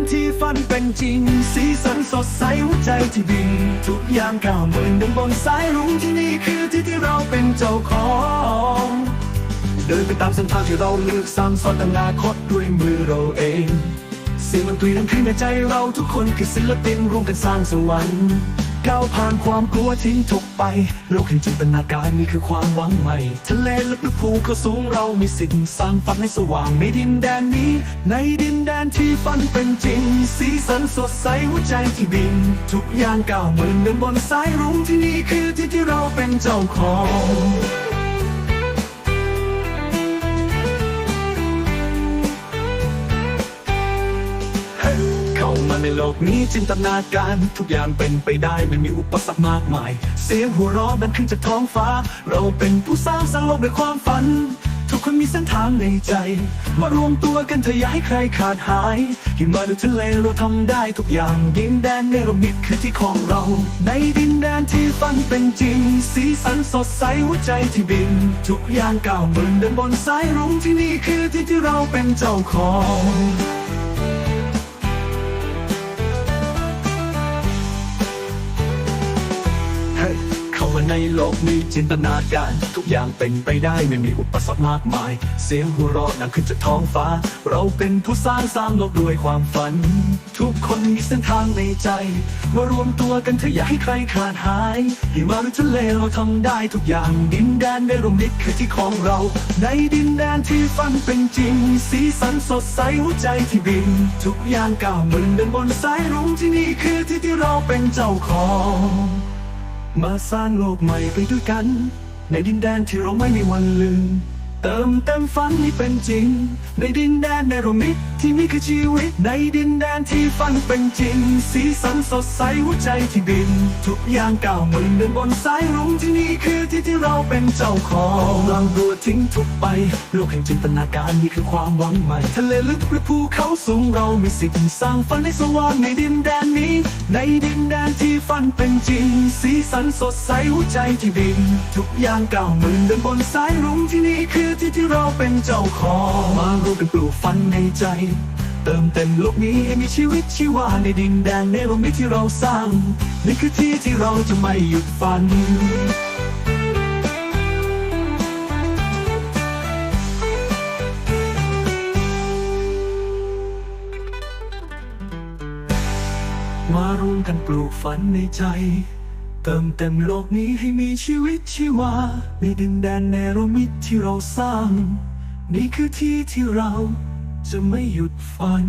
นที่ฝันเป็นจริง สีสันสดใสหัวใจที่บิน ทุกอย่างก้าวเหมือนดังบนสายรุ้งที่นี่คือที่ที่เราเป็นเจ้าของเดินไปตามเส้นทางที่เราเลือกสร้างสรรค์อนาคตด้วยมือเราเองเสียงดนตรีนั้นขึ้นในใจเราทุกคนคือศิลปินร่วมกันสร้างสวรรค์ก้าวผ่านความกลัวทิ้งทุกไปโลกแห่งจินตนาการนี่คือความหวังใหม่ ทะเลลึกหรือภูเขาสูงเรามีสิทธิ์สร้างฝันให้สว่างในดินแดนนี้ ในดินแดนที่ฝันเป็นจริง สีสันสดใสหัวใจที่บิน ทุกอย่างก้าวเหมือนเดินบนสายรุ้งที่นี่คือที่ที่เราเป็นเจ้าของเข้ามาในโลกนี้จินตนาการ ทุกอย่างเป็นไปได้ไม่มีอุปสรรคมากมาย เสียงหัวเราะดังขึ้นจากท้องฟ้า เราเป็นผู้สร้างสรรค์โลกด้วยความฝัน ทุกคนมีเส้นทางในใจ มารวมตัวกันเธออย่าให้ใครขาดหายหิมะหรือทะเลเราทำได้ทุกอย่างดินแดนเนรมิตคือที่ของเรา ในดินแดนที่ฝันเป็นจริง สีสันสดใสหัวใจที่บิน ทุกอย่างก้าวมือนเดินบนสายรุ้งที่นี่คือที่ที่เราเป็นเจ้าของ ในโลกนี้จินตนาการ ทุกอย่างเป็นไปได้ไม่มีอุปสรรคมากมาย เสียงหัวเราะดังขึ้นจากท้องฟ้า เราเป็นผู้สร้างสร้างโลกด้วยความฝัน ทุกคนมีเส้นทางในใจ มารวมตัวกันเถอะอย่าให้ใครขาดหายหิมะหรือทะเลเราทำได้ทุกอย่าง ดินแดนในร่มนิดคือที่ของเรา ในดินแดนที่ฝันเป็นจริง สีสันสดใสหัวใจที่บิน ทุกอย่างก้าวมือนเดินบนสายรุ้งที่นี่คือที่ที่เราเป็นเจ้าของ มาสร้างโลกใหม่ไปด้วยกัน ในดินแดนที่เราไม่มีวันลืม เติมเต็มฝันให้เป็นจริง ในดินแดนในรมิตที่มีคือชีวิต ในดินแดนที่ฝันเป็นจริง สีสันสดใสหัวใจที่บิน ทุกอย่างก้าวมือนเดินบนสายรุ้งที่นี่คือที่ที่เราเป็นเจ้าของกำลังรัวทิ้งทุกไปโลกแห่งจินตนาการนี่คือความหวังใหม่ทะเลลึกหรือภูเขาสูงเรามีสิทธิ์สร้างฝันให้สว่างในดินแดนนี้ ในดินแดนที่ ฝันเป็นจริง สีสันสดใสหัวใจที่บิน ทุกอย่างก้าวมือเดินบนสายรุ้งที่นี่คือที่ที่เราเป็นเจ้าของมาร่วมกันปลูกฝันในใจ เติมเต็มโลกนี้ให้มีชีวิตชีวาในดินแดนในโลกนี้ที่เราสร้าง นี่คือที่ที่เราจะไม่หยุดฝัน มาร่วมกันปลูกฝันในใจ เติมเต็มโลกนี้ให้มีชีวิตชีวา ในดินแดนเนรมิตที่เราสร้าง นี่คือที่ที่เราจะไม่หยุดฝัน